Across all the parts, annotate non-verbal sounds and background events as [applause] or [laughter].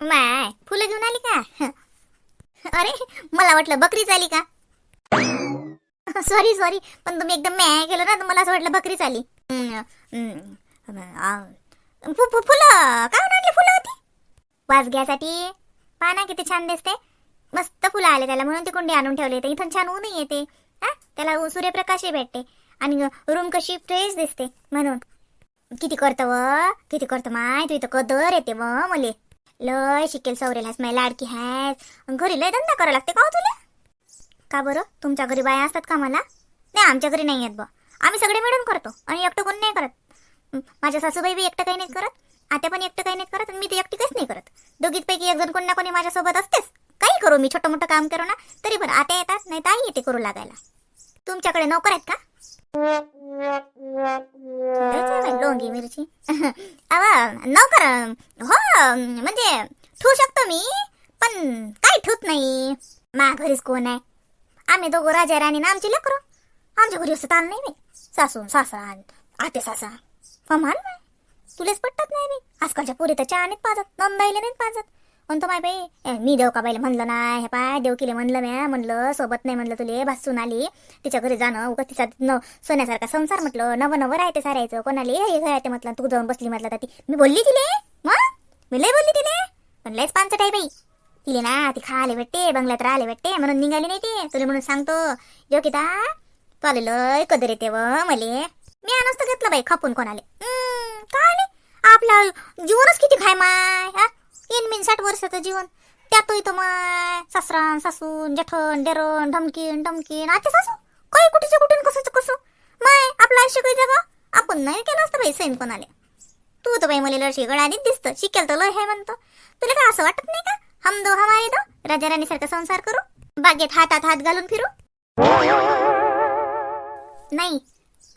माय फुलं घेऊन आली का? अरे मला वाटलं बकरीच आली का? सॉरी सॉरी पण तुम्ही एकदम मॅ केलं ना तर मला असं वाटलं बकरीच आली. फु- फुलं काय आणली फुलं होती? वास घ्यासाठी पाना किती छान दिसते. मस्त फुलं आले त्याला म्हणून ते कुंडी आणून ठेवले तर इथून छान ऊनही येते. हा त्याला सूर्यप्रकाशही भेटते. आणि रूम कशी फ्रेश दिसते म्हणून. किती करतं व? किती करतं माय? तू इथं कदर येते व मले. लय शिकेल सवरेल हास माय लाडकी घरी लय धंदा करावं लागते का हो तुला? का बरं? तुमच्या घरी बाया असतात का मला? नाही आमच्या घरी नाही आहेत बा. आम्ही सगळे मिळून करतो. आणि एकटं कोण नाही करत. माझ्या सासूबाई बी एकटं काही नाही करत. आत्या पण एकटं काही नाही करत. आणि मी ते एकटी काहीच नाही करत. दोघीपैकी एक जण कोणी ना कोणी माझ्यासोबत असतेच. काही करू मी छोटं मोठं काम करू ना. तरी पण आत्या येतात नाही ताई येते करू लागायला. तुमच्याकडे नोकर आहेत का? लोंगी मिरची अव हो म्हणजे ठेवू शकतो मी पण काही ठेवत नाही मा घरीच कोण आहे आम्ही दोघं राजा राणी ना आमची लेकरं आमच्या घरी असं ताण नाही बाई सासू सासरा आते सासा फमान तुलेच पटत नाही बाई आजकालच्या पुरी तर चहा नाहीत पाजत नंदाईले नाहीत पाजत म्हणतो माय बाई ए, मी देव का बाईला म्हणलं नाही हे पाय देव केले म्हणलं म्या म्हणलं सोबत नाही म्हणलं तुले भासून आली. तिच्या घरी जाणं उगा तिचा न सोन्यासारखा संसार म्हटलं नवं नवं राहते सारायचं कोणाले हे घर ते म्हटलं तू जाऊन बसली म्हटलं तर ती. मी बोलली तिले? मग मी लय बोलली तिले? पण लयच पांचट आहे बाई. तिले ना ती खाले भेटते बंगल्यात राहिले भेटते म्हणून निघाली नाही ते. तुला म्हणून सांगतो योगिता तुला लय कदर येते व मले. मी नसतं घेतलं बाई खपून कोणाले. काय नाही. आपला जीवनच किती खाय माय हा? इन मिन साठ वर्षाचं जीवन. त्यातही इथं माय सासरान सासून जठण डेरण ढमकीन ढमकीन आता सासू काही कुठेच्या कुठून कसं कसं? माय आपलं आयुष्य काही जगा? आपण नाही केलं असतं बाई सैन कोणाले. तू तर बाई मला लढशी गळानीच दिसतं. शिकेल तर लय हे म्हणतो तुला काय असं वाटत नाही का? हम दो हमारे दो. राजा राणी सारखा संसार करू. बागेत हातात हात घालून फिरू. नाही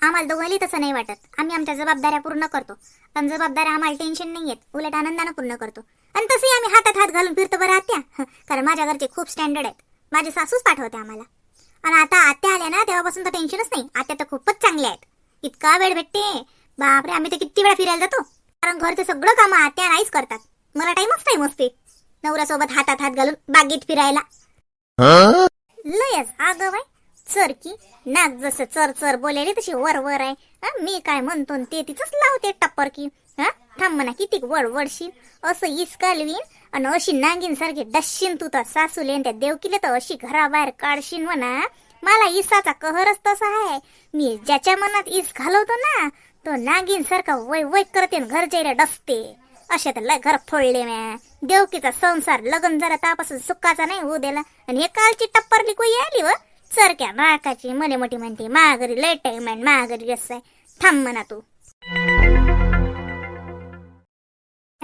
आम्हाला दोघांनी तसं नाही वाटत. आम्ही आमच्या जबाबदाऱ्या पूर्ण करतो. पण जबाबदाऱ्या आम्हाला टेन्शन नाही येत उलट आनंदानं पूर्ण करतो. आणि तसंही आम्ही हातात हात घालून फिरतो बरं आत्या. कारण माझ्या घरचे खूप स्टँडर्ड आहेत. माझे सासूच पाठवते आम्हाला. आणि आता आत्या आल्या ना तेव्हापासून तर टेन्शनच नाही. आत्या तर खूपच चांगल्या आहेत. इतका वेळ भेटते. बापरे आम्ही तर किती वेळा फिरायला जातो. कारण घरचं सगळं कामं आत्या नाहीच करतात. मला टाइमच टाइम असते नवऱ्यासोबत हातात हात घालून बागेत फिरायला. लयच. अगं बाई चर की. नाक जसं चर चर बोलेली तशी वर वर आहे? मी काय म्हणतो ते तिचंच लावते टप्पर की. हा? थांब म्हणा किती वड वडशील असं इसकालवीन आणि अशी नांगीन सारखी दशीन तू तर सासूले लेन त्या देवकीले तर अशी घराबाहेर काढशीन म्हणा. मला इसाचा कहरच तसा आहे. मी ज्याच्या मनात इस घालवतो ना तो नागिन सारखा वय वय करते न घरच्या डसते. असे तर लय घर फोडले म्या. देवकीचा संसार लगन जरा तापासून सुखाचा नाही होऊ दिला. आणि हे कालची टप्परली कोई आली व? सरक्या नाकाची मले मोठी म्हणते माघारी लय टाईम आहे माघारी असं आहे. थांब म्हणा तू.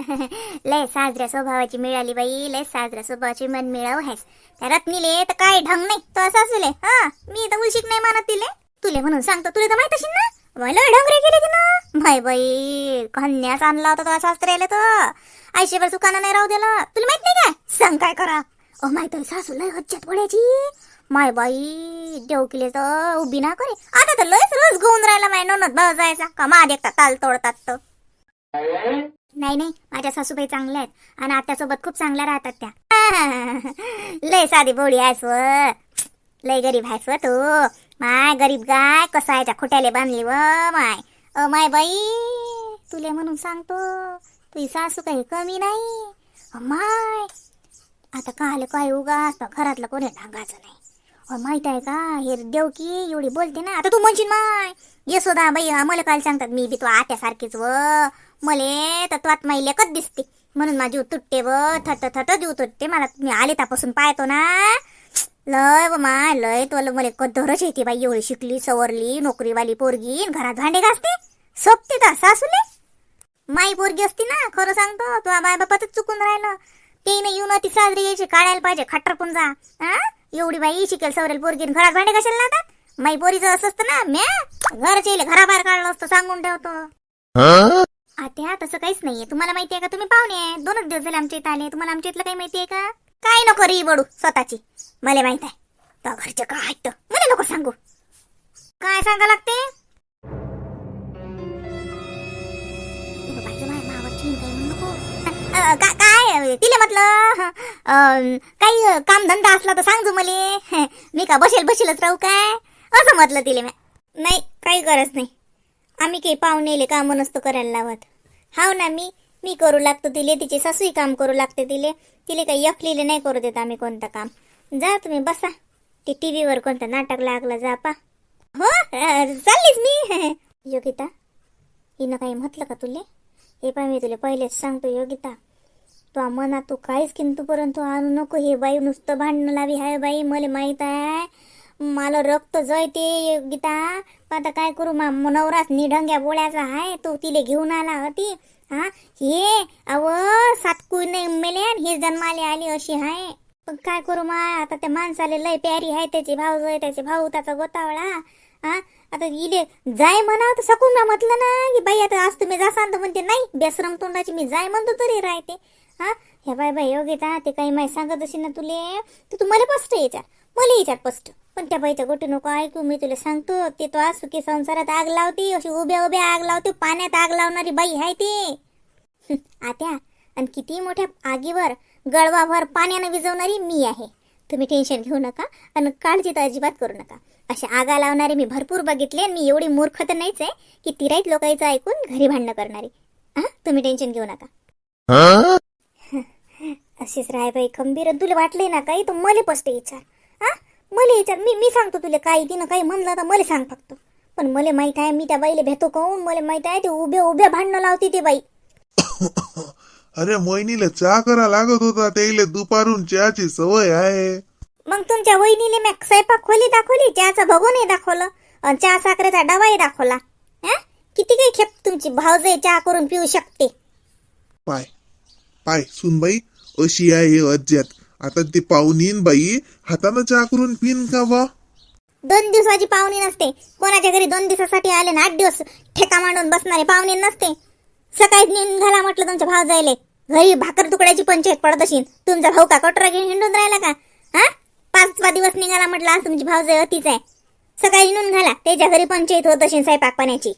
[laughs] लय साजऱ्या स्वभावाची मिळाली बाई लय साजऱ्या स्वभावाची मन मिळाव आहेस. त्या रत्नीले तर काय ढंग नाही तो असा हा मी तर उलशीक नाही मानत तिले. तुले म्हणून सांगतो तुला तर माहीत असेल ना? लय ढंगरे गेले तिनं. माय बाई कन्यास आणला होता तो सासऱ्याला तर आयशेभर सुखानं नाही राहू दिला. तुला माहीत नाही काय? सांग काय करा. ओ माहीत सासू लय हज्जत पडायची माय बाई देवकीले तर उभी ना करे. आता तर लयच रोज घेऊन राहिला माय ननद भाव जायचा. का मा देखता ताल तोडतात तर नाही नाही माझ्या सासूबाई चांगल्या आहेत आणि आत्यासोबत खूप चांगल्या राहतात त्या. [laughs] लय साधी बोळी आहेस व. लय गरीब आहेस व तू. माय गरीब गाय कसा यायचा खोट्याले बांधली व माय. अ माय बाई तुले म्हणून सांगतो तुझी सासू काही कमी नाही. अ माय आता काय काय उगाच घरातलं कोणी ढांगाचं नाही. अ माहीत आहे का हे देवकी एवढी बोलते ना आता तू म्हणशील माय. येसोदा बाई हा मला काय सांगतात मी बी तू आत्यासारखीच व. मले तर तू आत दिसते. म्हणून माझी तुटते व थट थट जीव तुटते. मला मी आले तापासून पाहतो ना. लय व मा लय तुला मला कदरच येते बाई. एवढी शिकली सवरली नोकरीवाली पोरगी घरात भांडे घासते. सोपते तर सासूले. माई पोरगी असती ना खरं सांगतो तू माय बापातच चुकून राहिलं. ते नाही येऊन ती साजरी यायची काढायला पाहिजे खट्टर पण जा. हा? एवढी बाई शिकेल सवरेल पोरगी घरात भांडे कशाला लागतात माई पोरीचं असं असतं ना म्या घरच्या इले घराबाहेर काढलं असतं सांगून ठेवतो. आत्या तसं काहीच नाहीये. तुम्हाला माहिती आहे का तुम्ही पाहुणे आहे. दोनच दिवस झाले आमच्या इथं आले. तुम्हाला आमच्या इथलं काही माहिती आहे का? काय नको री बडू स्वतःची. मला माहीत आहे. तर घरचे काय आहेत तर? मला नको सांगू. काय सांगा लागते? काय तिला म्हटलं काही काही कामधंदा असला तर सांगू मले. [laughs] मी का बसेल बसेलच राहू काय? असं म्हटलं तिले मी नाही काही गरज नाही. आम्ही काही पाहुणेले कामं नसतो करायला लावत. हाव ना मी मी करू लागतो तिले तिचे सासूही काम करू लागते तिले. तिले काही एकलीले नाही करू देत आम्ही कोणतं काम. जा तुम्ही बसा. ते टी व्हीवर कोणतं नाटक लागलं जा पा. हो चाललीच मी. [laughs] योगिता हिनं काही म्हटलं का तुले? हे पाय मी तुला पहिलेच सांगतो योगिता. तो मनात तू काहीच किंतु परंतु आणू नको हे बाई नुसतं भांडणं लावी हाय बाई मला माहीत आहे. मला रक्त जळते योगिता पण आता काय करू मा नवराच निढंग्या बोळ्याचा आहे तो तिले घेऊन आला होती. हा? हे अव सातकू नाही मेल्यान हे जन्माले आली अशी आहे. पण काय करू मा आता त्या माणसाला लय प्यारी आहे त्याचे भाऊ जय त्याचे भाऊ त्याचा गोतावळा. हा? आता इले जाय म्हणा तर सकून ना म्हटलं ना की बाई आता आज तुम्ही जासाल तर म्हणते नाही बेसरम तोंडाची मी जाय म्हणतो तरी राहते. हा? हे बाय बाई घेता ते काही. माहिती सांगत असेल ना तुले. तर तू मला स्पष्ट याच्यात मला याच्यात स्पष्ट पण त्या बाईच्या गोट नको ऐकू. मी तुला सांगतो ते तो आज सुखी संसारात आग लावते अशी उभ्या उभ्या आग लावते पाण्यात आग लावणारी बाई आहे ते. [laughs] आत्या आणि किती मोठ्या आगीवर गळवाभर पाण्यानं विजवणारी मी आहे. तुम्ही टेन्शन घेऊ नका आणि काळजी तर अजिबात करू नका. अशा आगा लावणारे मी भरपूर बघितले आणि मी एवढी मूर्ख तर नाहीच आहे की तिराईत लोकांचं ऐकून घरी भांडणं करणारी. हा तुम्ही टेन्शन घेऊ नका. अशीच राय बाई खंबीर. तुला वाटले ना काही? तर मला पस्ट विचार. हा? मला विचार. मी मी सांगतो तुला काही तिनं काही म्हणलं तर मला सांग फक्त. पण मला माहीत आहे मी त्या बाईला भेटतो कहून? मला माहीत आहे ते उभ्या उभ्या भांडणं लावते ते बाई. [coughs] अरे मोहिनीला चहा करा लागत होता. त्याला दुपारून चहाची सवय आहे. मग तुमच्या वहिनीने मी स्वयंपाक खोली दाखवली? चहाचा भगोनही दाखवलं. आणि चहा साखरेचा डबाही दाखवला. हा? किती काही खेप तुमची भावजय चहा करून पिऊ शकते. पाय. पाय सुनबाई. अशी आहे अज्यात आता ती पाहुणीन बाई हातानं चहा करून पिन का बा? दोन दिवसाची पाहुणी नसते. कोणाच्या घरी दोन दिवसासाठी आले ना आठ दिवस ठेका मांडून बसणारे पाहुणे नसते. सकाळी निघाला म्हटलं तुमच्या भाव जायले घरी भाकर तुकड्याची पंचायत पडत असेल तुमचा भाऊ का कटोरा घेऊन हिंडून राहिला का? हा? पाच पाच दिवस निघाला म्हटलं आज तुमची भाव जाय अतीच आहे. सकाळी निघून घाला त्याच्या घरी पंचायत होत असेल स्वयंपाक पाण्याची.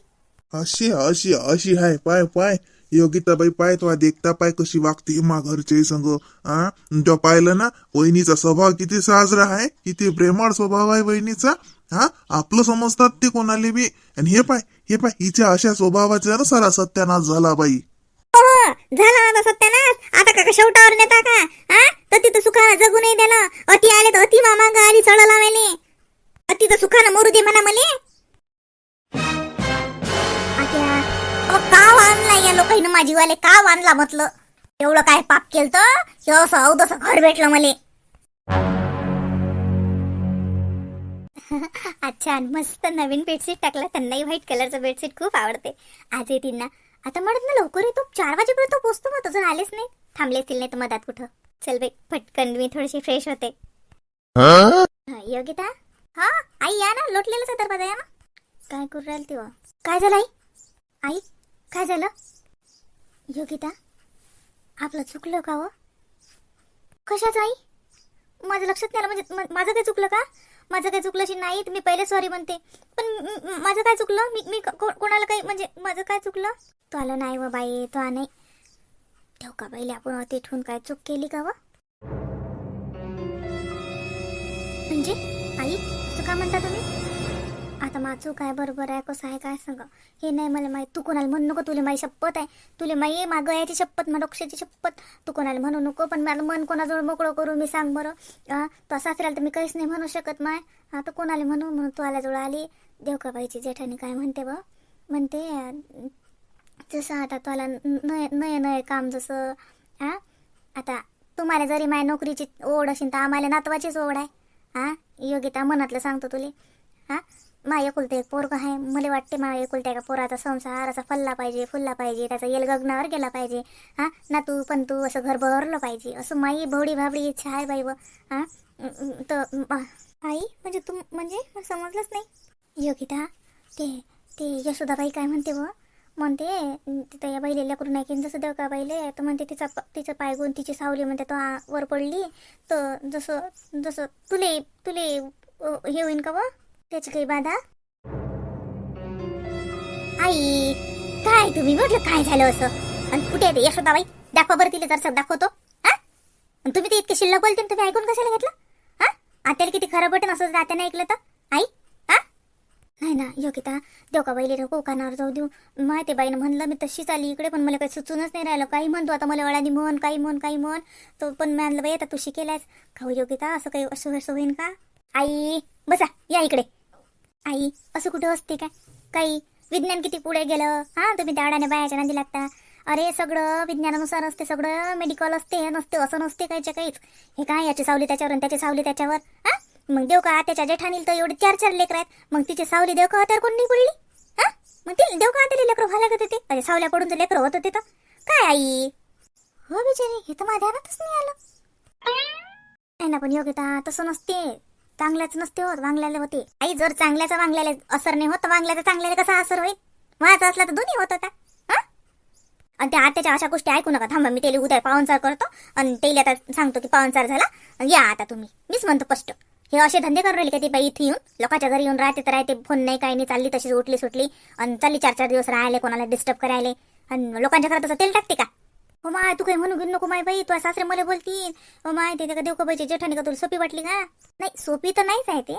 अशी अशी अशी आहे पाय पाय. योगिताबाई पाय तो देखता पाय कशी वागते मा घरचे संग आ? तो पाहिलं ना वहिनीचा स्वभाव किती साजरा आहे किती प्रेमळ स्वभाव आहे वहिनीचा हा? आपलं समजतात ते कोणाले बी. आणि हे पाय हे पाय हिच्या अशा स्वभावाचा ना सारा सत्यानाश झाला बाई. हो, हो, झाला आता सत्यानाश. आता का शेवटावर नेता का? हा तर तिथं सुखाला जगू नाही त्याला अति आले तर अति मामा आली चढ लावायले अति तर सुखानं मरू दे म्हणा मले या लोकांनी माझी वाले का आणला म्हटलं? एवढं काय पाप केलं तर असं अवदसं घर भेटलं मले. [laughs] अच्छा मस्त नवीन बेडशीट टाकला. त्यांनाही व्हाईट कलरचं बेडशीट खूप आवडते. आज येतील ना. आता म्हणत ना लवकर येतो. चार वाजेपर्यंत पोहोचतो मग अजून आलेच नाही. थांबले असतील नाही तर मधात कुठं. चल बाई पटकन मी थोडीशी फ्रेश होते. योगिता? हा आई या ना. लोटलेलंच आहे दरवाजा या ना. काय करू राहील तेव्हा? काय झालं आई आई? काय झालं? योगिता आपलं चुकलं का हो? कशाच आई? माझं लक्षात नाही आलं. म्हणजे मा- माझं काय चुकलं का? माझं काय चुकलं अशी नाही. मी पहिले सॉरी म्हणते. पण म- म- माझं काय चुकलं? मी मी को- कोणाला काही म्हणजे माझं काय चुकलं? तो आलं नाही व बाई तो आ नाही. ठेव का पहिले आपण अति ठेवून काय चूक केली का व? म्हणजे आई असं का म्हणता तुम्ही? आता माझं चूक आहे बरोबर आहे कसं आहे काय सांग? हे नाही मला माहीत. तू कोणाला म्हणू नको तुला माझी शपथ आहे. तुला माही मागं याची शपथ मा डोक्षाची शपथ. तू कोणाला म्हणू नको पण मला मन कोणाजवळ मोकळं करू मी सांग बरं. तो सासऱ्याला तर मी काहीच नाही म्हणू शकत माय. आता कोणाला म्हणू? म्हणून तू आल्याजवळ आली. देवकाबाईची जेठानी काय म्हणते बा म्हणते जसं आता तुला नय नय नय काम जसं हा आता तुम्हाला जरी माझ्या नोकरीची ओढ असेल तर आम्हाला नातवाचीच ओढ आहे. हा योगिता मनातलं सांगतो तुले. हा मा एकुलते एक पोरग आहे. मला वाटते मा एकुलते का पोराचा संसाराचा फल्ला पाहिजे फुलला पाहिजे त्याचा येल गगनावर गेला पाहिजे. हा? ना तू पण तू असं घर भरलं पाहिजे. असं माई भवडी भाबडी इच्छा आहे बाई व. हा? तर आई म्हणजे तू म्हणजे मला समजलंच नाही. योगिता ते ते यशोदाबाई काय म्हणते व? म्हणते तिथं या बाईले लेकरू नाही जसं देव का बैले तर म्हणते तिचा प- तिचं पाय तिची सावली म्हणते तो वर पडली. तर जसं जसं तुले तुले हे होईन का व? त्याची काही बाधा? आई काय तुम्ही म्हटलं काय झालं असं? आणि कुठे आहे ते? यशोदाबाई दाखवा बरं तिला जरसं दाखवतो. हा? इतके शिल्लक बोलते तुम्ही ऐकून कशाला घेतलं? हा? आत्याला किती खरं बटन असं आत्याने ऐकलं तर? आई? हा? नाही ना योगिता देव का बाईले नको कानावर जाऊ देऊ. माहिती बाईनं म्हणलं मी तशीच आली इकडे पण मला काही सुचूनच नाही राहिलं. काही म्हणतो आता मला वळानी म्हण काही म्हण काही म्हण. तो पण म्हणलं बाई आता तू शिकेलास खाऊ योगिता असं काही असं असं होईन का? आई बसा या इकडे. आई असं कुठं असते काय? काही विज्ञान किती पुढे गेलं? हा तुम्ही त्या अडाने बायाच्या नांदी लागता. अरे सगळं विज्ञानानुसार असते सगळं मेडिकल असते नसते असं नसते काहीच्या काहीच. हे काय याची सावली त्याच्यावर त्याची सावली त्याच्यावर? हा? मग देव का त्याच्या जेठानील तर एवढे चार चार लेकर आहेत? मग तिची सावली देव का तर कोणी पडली हा? मग ती देव का त्याला लेकरं व्हायला लागत होते? अरे सावल्या पडून तर लेकरं होत होते तर. काय आई? हो बिचारी हे तर माझ्या ध्यानातच नाही आलं. नाही ना पण योग्यता तसं नसते. चांगल्याच नसते होत वांगल्याले होते. आई जर चांगल्याचा वांगल्याला असर नाही होत तर वांगल्याचा चांगल्याला कसा असर होईल? माझा असला तर दोन्ही होत होता हा? आणि त्या आत्याच्या अशा गोष्टी ऐकू नका. थांबा मी त्याला उद्या पाहुणचार करतो. आणि त्याला आता सांगतो की पाहुणचार झाला. या आता तुम्ही. मीच म्हणतो स्पष्ट. हे असे धंदे करू राहिले का ते बाई इथे येऊन? लोकांच्या घरी येऊन राहते तर राहते. फोन नाही काही नाही. चालली तशीच उठली सुटली. आणि चालली चार चार दिवस राहिले कोणाला डिस्टर्ब करायले. आणि लोकांच्या घरात असं तेल टाकते का? हो माय तू काही म्हणू घेऊ नको माय बाई तुझ्या सासरे मला बोलतील. हो माय ते का देऊ का बाईची जेठाणी का तुला सोपी वाटली का? नाही सोपी तर नाहीच आहे ते.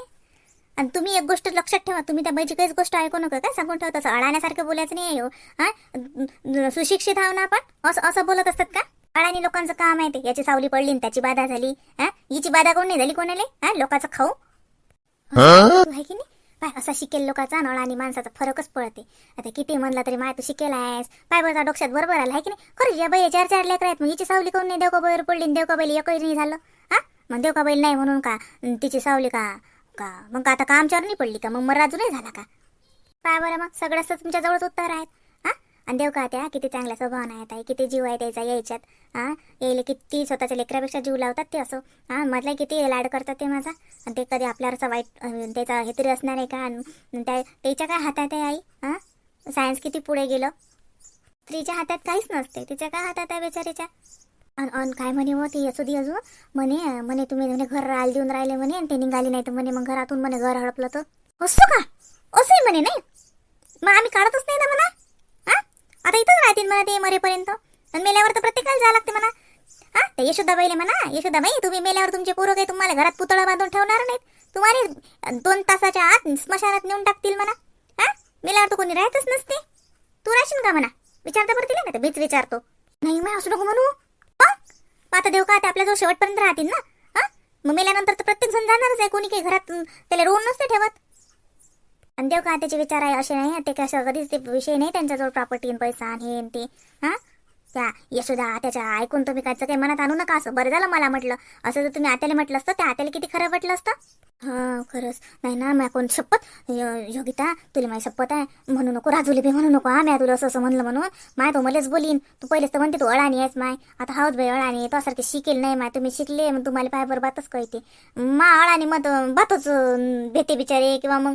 आणि तुम्ही एक गोष्ट लक्षात ठेवा तुम्ही त्या बाईची काहीच गोष्ट ऐकू नका काय सांगून ठेवत असं अडाण्यासारखं बोलायचं नाही हो. हा? सुशिक्षित आहो ना आपण? असं असं बोलत असतात का? अडाणी लोकांचं काम आहे ते. याची सावली पडली त्याची बाधा झाली. हा? हिची बाधा कोण नाही झाली कोणाला? हा? लोकांचं खाऊ. आहे की नाही? पाय असा शिकेल लोकांचा नळ आणि माणसाचा फरकच पडते आता किती म्हणला तरी माय तू शिकेल आहेस पाय बरं डोक्यात बरोबर आला आहे की नाही? खरं या बाई चार चार लेकर आहेत मग हिची सावली कोण नाही देवका पडली आणि एकही नाही झालं? हा? मग देवकाबाईल नाही म्हणून का? तिची सावली का? का? मग आता का आमच्यावर नाही पडली का? मग मराजू नाही झाला का? पाय बरं मग सगळंच तर तुमच्याजवळच उत्तर आहेत. आणि देव का त्या किती चांगल्या स्वभावान आहेत आहे किती जीव आहे त्याचा यायच्यात. हा यायला किती स्वतःच्या लेकरापेक्षा जीव लावतात ते असो. हा म्हटलं किती लाड करतात ते माझा. आणि ते कधी आपल्यावरचा वाईट त्याचा हे तरी असणार आहे का? आणि त्या त्याच्या काय हातात आहे आई? हा? सायन्स किती पुढे गेलं? स्त्रीच्या हातात काहीच नसते तिच्या काय हातात आहे बेचारीच्या अन अन काय म्हणे हो ती असू दे अजून. म्हणे म्हणे तुम्ही म्हणे घर राल देऊन राहिले म्हणे आणि ते निघाली नाही तर म्हणे मग घरातून म्हणे घर हडपलं तर. असतो का? असंही म्हणे नाही? मग आम्ही काढतच नाही ना म्हणा. आता इथंच राहतील म्हणा ते मरेपर्यंत. आणि मेल्यावर तर प्रत्येकाला जावं लागते म्हणा. हा ते यशोदाबाईले म्हणा यशोदाबाई तुम्ही मेल्यावर तुमचे पोरं काही तुम्हाला घरात पुतळा बांधून ठेवणार नाहीत. तुम्हाला दोन तासाच्या आत स्मशानात नेऊन टाकतील म्हणा. हा मेल्यावर तर कोणी राहतच नसते. तू राहशील का म्हणा? विचारता बरं तिला तर बीच विचारतो. नाही मग असू नको म्हणू. मग आता देव का ते आपल्याजवळ शेवटपर्यंत राहतील ना? हा? मग मेल्यानंतर तर प्रत्येक जण जाणारच आहे कोणी काही घरात त्याला रोवून नसते ठेवत. आणि देव का त्याचे विचार आहे असे नाही ते कसं कधीच ते विषय नाही त्यांच्याजवळ प्रॉपर्टी पैसा आणि हे ते. हा? त्या यशोदा त्याच्या ऐकून तुम्ही काय काही मनात आणू नका असं. बरं झालं मला म्हटलं. असं जर तुम्ही आत्याला म्हटलं असतं त्या आत्याला किती खरं वाटलं असतं? हा खरंच. नाही ना मॅ कोण शपथ? योगिता तुला माझी शपथ आहे. म्हणू नको राजूले बी म्हणू नको. हा म्या तुला असं असं म्हणलं म्हणून. माय तो मलाच बोलीन. तू पहिलेच तर म्हणते तू अळाणी आहेस माय. आता हाऊस बाई अळाणी तो सारखे शिकेल नाही माय. तुम्ही शिकले मग तुम्हाला पाय बरं बातच कळते. मा अळाणी मग बातच भेते बिचारे. किंवा मग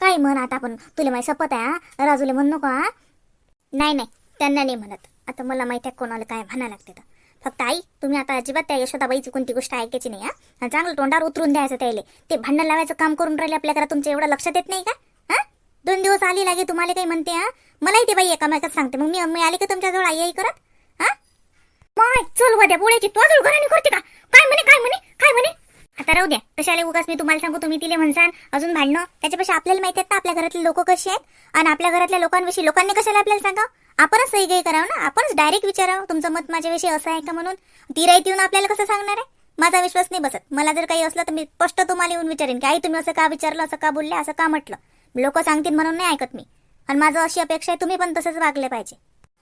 काय म्हण आता आपण? तुला माहिती शपथ आहे राजूले म्हणू नको हा? नाही नाही. त्यांना नाही म्हणत. आता मला माहिती आहे कोणाला काय म्हणा लागते तर. फक्त आई तुम्ही आता अजिबात त्या यशोदाबाईची कोणती गोष्ट ऐकायची नाही हा? चांगलं तोंडावर उतरून द्यायचं त्याले. ते भांडण लावायचं काम करून राहिले आपल्याकडे तुमचं तुमच्या एवढं लक्ष देत नाही का? हा? दोन दिवस आली लागे तुम्हाला काही म्हणते हा? मलाही ते बाई एकामेकात सांगते. मग मी मी आली का तुमच्याजवळ आई आई करत? हा? माय चल उद्या पुढेची तू अजून घराने करते का? काय म्हणे काय म्हणे काय म्हणे? आता राहू द्या. कशाला उगाच मी तुम्हाला सांगू तुम्ही तिले म्हणसान अजून भांडणं. त्याच्यापेक्षा आपल्याला माहिती आहेत ना आपल्या घरातले लोक कसे आहेत? आणि आपल्या घरातल्या लोकांविषयी लोकांनी कशाला आपल्याला सांगा आपणच सही काही करावं ना आपणच डायरेक्ट विचारावं. तुमचं मत माझ्याविषयी असं आहे का म्हणून? ती राईत येऊन आपल्याला कसं सांगणार आहे? माझा विश्वास नाही बसत. मला जर काही असलं तर मी स्पष्ट तुम्हाला येऊन विचारेन की आई तुम्ही असं का विचारलं असं का बोलले असं का म्हटलं? लोक सांगतील म्हणून नाही ऐकत मी. आणि माझं अशी अपेक्षा आहे तुम्ही पण तसंच वागले पाहिजे.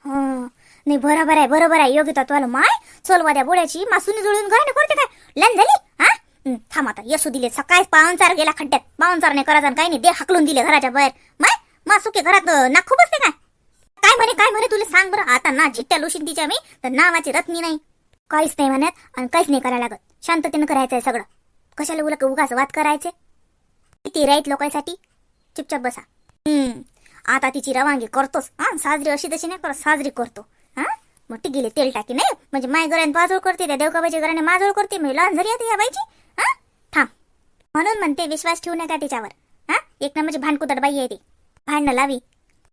हं. नाही बरोबर आहे बरोबर आहे. योग्य तत्वाला माय चोलवाद्या बोड्याची मासून जुळून घराने करते काय? लन झाली हा? थांब आता. यसू दिले. सकाळी पाहुणचार गेला खड्ड्यात. पाहुणचार नाही करायचा काय काही नाही. दे हाकलून दिले घराच्या बाहेर. माय सुके घरात अं, नाक खूप असते काय? काय म्हणे काय म्हणे तुला? सांग बरं. आता ना झिट्या लुशीन तिच्या मी तर नावाची रत्नी नाही. काहीच नाही म्हणत आणि काहीच नाही करायला लागत. शांततेनं करायचंय सगळं. कशाला उलक उगाच वाद करायचे? किती राईट लोकांसाठी? चुपचाप बसा. हम्म आता तिची रवानगी करतोच हा साजरी अशी तशी नाही करत साजरी करतो. हा? मग ती गेले तेल टाकी नाही? म्हणजे माय घराने बाजूळ करते त्या देवकाबाईच्या घराने माजूळ करते. मी लहान झरी येते या बाईची. थांब. म्हणून म्हणते विश्वास ठेवू नका तिच्यावर. हा? एक नंबरची भांडकुदड बाई आहे ती. भांडणं लावी.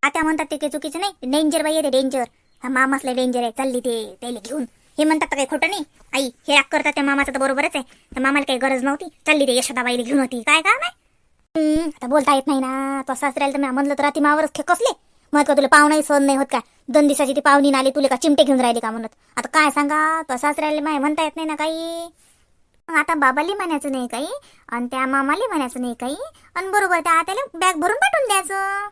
आता म्हणतात ते काही चुकीचं नाही. डेंजर बाई आहे ते डेंजर हा मामासले डेंजर आहे. चालली ते त्याला घेऊन. हे म्हणतात तर काही खोटं नाही. आई हे राग करतात त्या मामाचं तर बरोबरच आहे. तर मामाला काही गरज नव्हती. चालली ते यशोदाबाईला घेऊन होती. काय काम आहे? आता बोलता येत नाही ना. तो सासऱ्याला तर मी म्हणलं तर ती मावरच खेकसले मग का तुला पाहुणाही सहन नाही होत का? दोन दिवसाची ती पाहुणी आली तुला का चिमटे घेऊन राहिली का म्हणत? आता काय सांगा? तो सासऱ्याला माय म्हणता येत नाही ना काही. आता बाबाली म्हणायचं नाही काही आणि त्या मामाली म्हणायचं नाही काही आणि बरोबर त्या आत्याला बॅग भरून पाठवून द्यायचं.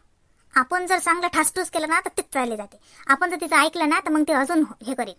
आपण जर चांगलं ठासठूस केलं ना तर तेच चालले जाते. आपण जर तिचं ऐकलं ना तर मग ते अजून हे करेल